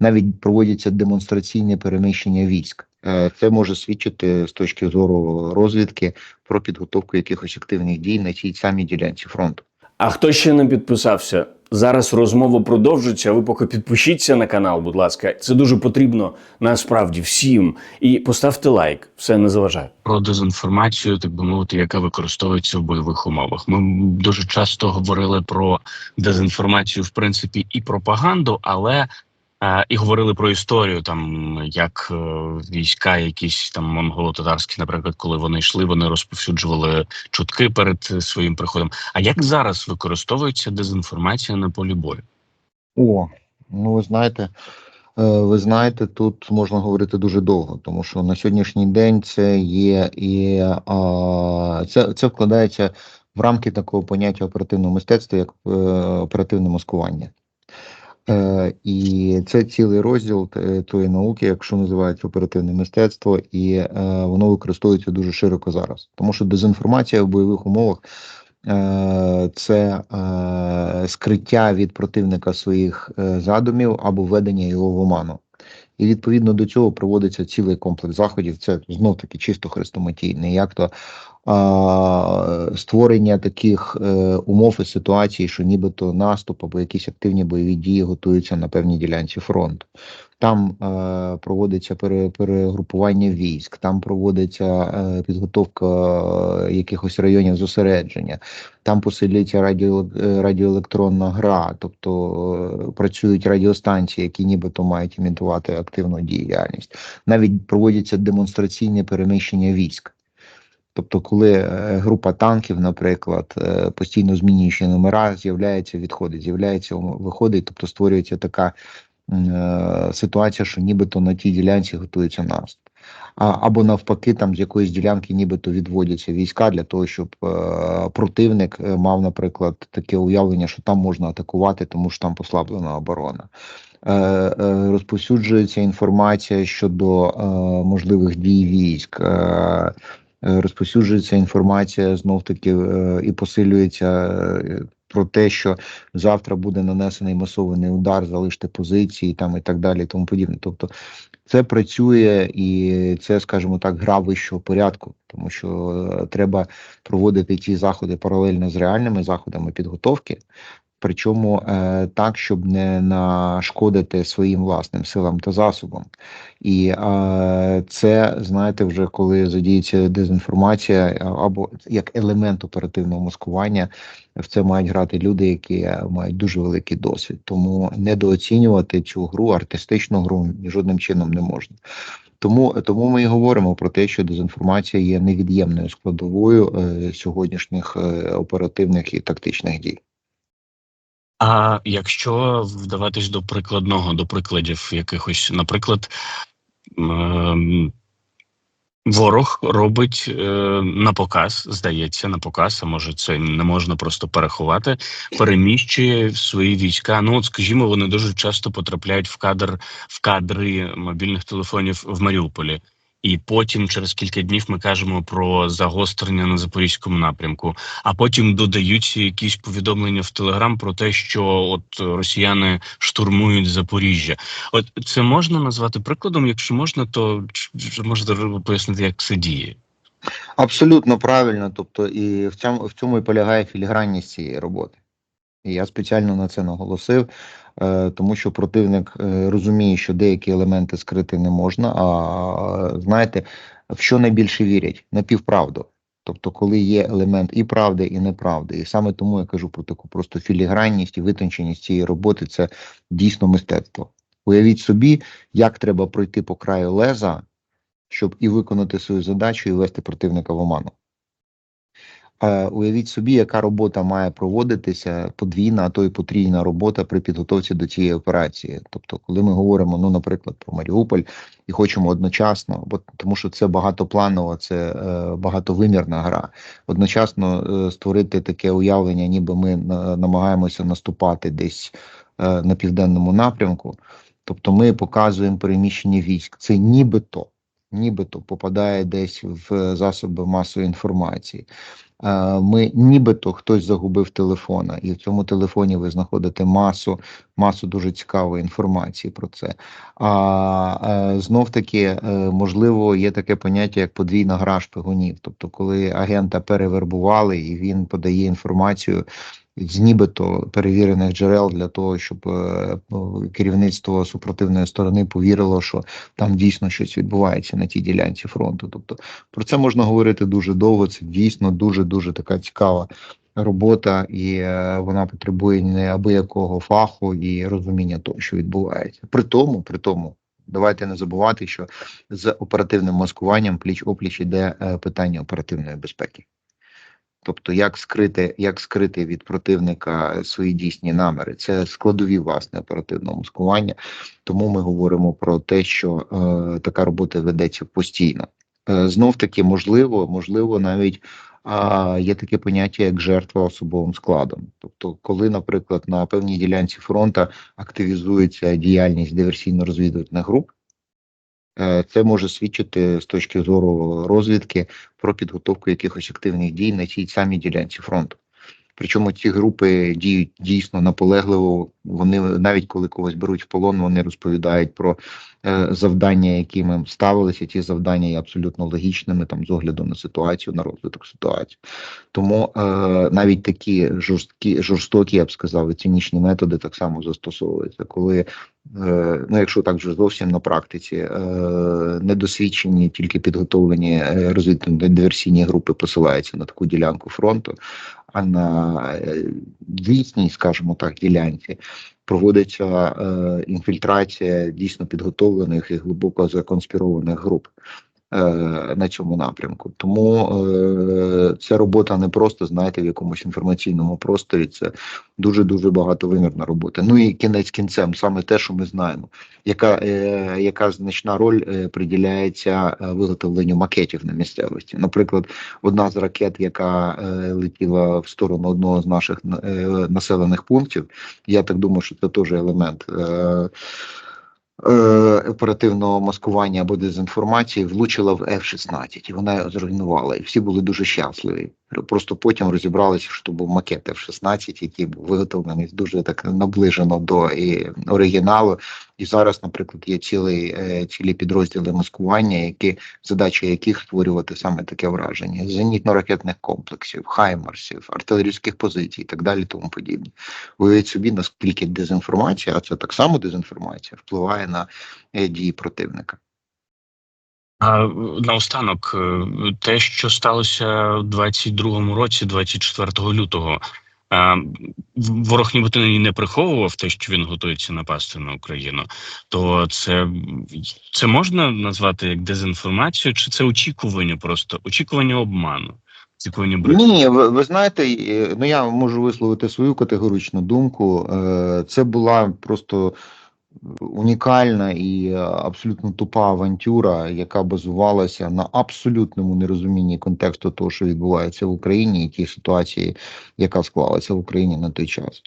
навіть проводяться демонстраційне переміщення військ. Е, Це може свідчити з точки зору розвідки про підготовку якихось активних дій на цій самій ділянці фронту. А хто ще не підписався? Зараз розмова продовжиться. Ви поки підпишіться на канал, будь ласка. Це дуже потрібно насправді всім. І поставте лайк, все не заважає. про дезінформацію, так би мовити, яка використовується в бойових умовах. Ми дуже часто говорили про дезінформацію, в принципі, і пропаганду, але і говорили про історію, там як е, війська, якісь там монголо-татарські, наприклад, коли вони йшли, вони розповсюджували чутки перед своїм приходом. А як зараз використовується дезінформація на полі бою? О, ну ви знаєте, е, ви знаєте, тут можна говорити дуже довго, тому що на сьогоднішній день це є і а, це, це вкладається в рамки такого поняття оперативного мистецтва, як е, оперативне маскування. Е, і це цілий розділ е, тої науки, якщо називається оперативне мистецтво, і е, воно використовується дуже широко зараз. Тому що дезінформація в бойових умовах це скриття від противника своїх задумів або введення його в оману. І відповідно до цього проводиться цілий комплекс заходів. Це знов таки чисто хрестоматійний, як то створення таких е, умов і ситуацій, що нібито наступ або якісь активні бойові дії готуються на певній ділянці фронту. Там е, проводиться пере, перегрупування військ, там проводиться е, підготовка е, якихось районів зосередження, там посилюється радіо, е, радіоелектронна гра, тобто е, працюють радіостанції, які нібито мають імітувати активну діяльність. Навіть проводяться демонстраційне переміщення військ. Тобто, коли е, група танків, наприклад, е, постійно змінюючи номера, з'являється, відходить, з'являється, виходить, тобто створюється така е, ситуація, що нібито на тій ділянці готується наступ. Або навпаки, там з якоїсь ділянки нібито відводяться війська для того, щоб е, противник мав, наприклад, таке уявлення, що там можна атакувати, тому що там послаблена оборона. Е, е, розповсюджується інформація щодо е, можливих дій військ. Е, Розповсюджується інформація знов таки е, і посилюється е, про те, що завтра буде нанесений масований удар, залиште позиції там і так далі, і тому подібне. Тобто це працює і це, скажімо так, гра вищого порядку, тому що е, треба проводити ці заходи паралельно з реальними заходами підготовки. Причому е, так, щоб не нашкодити своїм власним силам та засобам, і е, це знаєте, вже коли задіється дезінформація або як елемент оперативного маскування, в це мають грати люди, які мають дуже великий досвід. Тому недооцінювати цю гру, артистичну гру жодним чином не можна. Тому, тому ми і говоримо про те, що дезінформація є невід'ємною складовою е, сьогоднішніх е, оперативних і тактичних дій. А якщо вдаватись до прикладного, до прикладів якихось, наприклад, ем, ворог робить е, на показ, здається, на показ, а може це не можна просто переховати, переміщує свої війська. Ну, от, скажімо, вони дуже часто потрапляють в кадр в кадри мобільних телефонів в Маріуполі. І потім, через кілька днів, ми кажемо про загострення на запорізькому напрямку. А потім додаються якісь повідомлення в Телеграм про те, що от росіяни штурмують Запоріжжя. От це можна назвати прикладом. Якщо можна, то можете пояснити, як це діє. Абсолютно правильно. Тобто, і в цьому в цьому і полягає філігранність цієї роботи. І я спеціально на це наголосив, тому що противник е, розуміє, що деякі елементи скрити не можна. А знаєте, в що найбільше вірять? На півправду. Тобто, коли є елемент і правди, і неправди. І саме тому я кажу про таку просто філігранність і витонченість цієї роботи це дійсно мистецтво. Уявіть собі, як треба пройти по краю леза, щоб і виконати свою задачу, і вести противника в оману. Е, Уявіть собі, яка робота має проводитися, подвійна, а то й потрійна робота при підготовці до цієї операції. Тобто, коли ми говоримо, ну, наприклад, про Маріуполь і хочемо одночасно, бо тому що це багатопланова, це е, багатовимірна гра. Одночасно е, створити таке уявлення, ніби ми на, намагаємося наступати десь е, на південному напрямку. Тобто, ми показуємо переміщення військ. Це нібито нібито попадає десь в засоби масової інформації. Е, Ми нібито хтось загубив телефона, і в цьому телефоні ви знаходите масу, масу дуже цікавої інформації про це. А е, знов таки, е, можливо, є таке поняття як подвійна гра шпигунів. Тобто, коли агента перевербували і він подає інформацію з нібито перевірених джерел для того, щоб е, ну, керівництво супротивної сторони повірило, що там дійсно щось відбувається на тій ділянці фронту. Тобто про це можна говорити дуже довго. Це дійсно дуже дуже така цікава робота, і е, вона потребує неабиякого фаху і розуміння того, що відбувається. При тому, при тому. Давайте не забувати, що з оперативним маскуванням пліч опліч іде е, питання оперативної безпеки. Тобто, як скрити, як скрити від противника свої дійсні наміри, це складові власне оперативного маскування. Тому ми говоримо про те, що е, така робота ведеться постійно. Е, знов таки, можливо, можливо, навіть а, є таке поняття як жертва особовим складом. Тобто, коли, наприклад, на певній ділянці фронту активізується діяльність диверсійно-розвідувальних груп. Е, Це може свідчити з точки зору розвідки про підготовку якихось активних дій на цій самій ділянці фронту. Причому ці групи діють дійсно наполегливо. Вони навіть коли когось беруть в полон, вони розповідають про е, завдання, які ми ставилися. Ці завдання є абсолютно логічними там з огляду на ситуацію, на розвиток ситуації. Тому е, навіть такі жорсткі, жорстокі, я б сказав, і цинічні методи так само застосовуються, коли Е, ну, якщо так вже зовсім на практиці, е, недосвідчені, тільки підготовлені е, розвідно-диверсійні групи посилаються на таку ділянку фронту, на е, дійсній, скажімо так, ділянці проводиться е, інфільтрація дійсно підготовлених і глибоко законспірованих груп. е, На цьому напрямку, тому е, це робота не просто знаєте в якомусь інформаційному просторі. Це дуже дуже багатовимірна робота. Ну і кінець кінцем, саме те, що ми знаємо, яка е, яка значна роль е, приділяється е, виготовленню макетів на місцевості. Наприклад, одна з ракет, яка е, летіла в сторону одного з наших е, населених пунктів, я так думаю, що це теж елемент. Е, Оперативного маскування або дезінформації влучила в F-16, і вона зруйнувала, і всі були дуже щасливі. Просто потім розібралися, що був макет F-16, який був виготовлений дуже так наближено до і, оригіналу. І зараз, наприклад, є цілий, е, цілі підрозділи маскування, які задача яких створювати саме таке враження: зенітно-ракетних комплексів, хаймарсів, артилерійських позицій і так далі, тому подібне. Уявіть собі, наскільки дезінформація, а це так само дезінформація, впливає на е, дії противника. А наостанок, е, те, що сталося в 22-му році, 24 лютого, ворог нібито і не приховував те, що він готується напасти на Україну, то це, це можна назвати як дезінформацію, чи це очікування просто очікування обману? Очікування брехні? Ні, ви, ви знаєте, ну я можу висловити свою категоричну думку. Е, Це була просто унікальна і е, абсолютно тупа авантюра, яка базувалася на абсолютному нерозумінні контексту того, що відбувається в Україні, і тій ситуації, яка склалася в Україні на той час.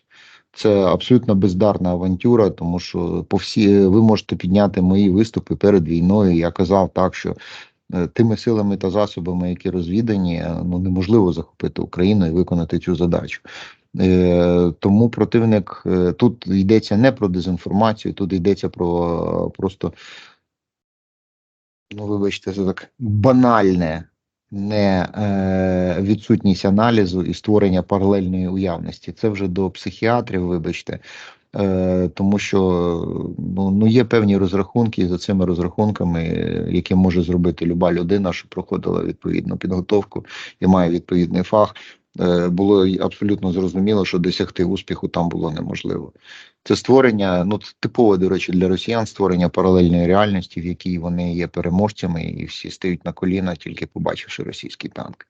Це абсолютно бездарна авантюра, тому що по всі ви можете підняти мої виступи перед війною. Я казав так, що е, тими силами та засобами, які розвідані, е, ну неможливо захопити Україну і виконати цю задачу. Е, Тому противник е, тут йдеться не про дезінформацію, тут йдеться про просто, ну вибачте, це так банальне не е, відсутність аналізу і створення паралельної уявності. Це вже до психіатрів, вибачте. Е, тому що ну, ну є певні розрахунки, і за цими розрахунками, які може зробити люба людина, що проходила відповідну підготовку і має відповідний фах, було й абсолютно зрозуміло, що досягти успіху там було неможливо. Це створення, ну типове, до речі, для росіян створення паралельної реальності, в якій вони є переможцями, і всі стають на коліна, тільки побачивши російський танк.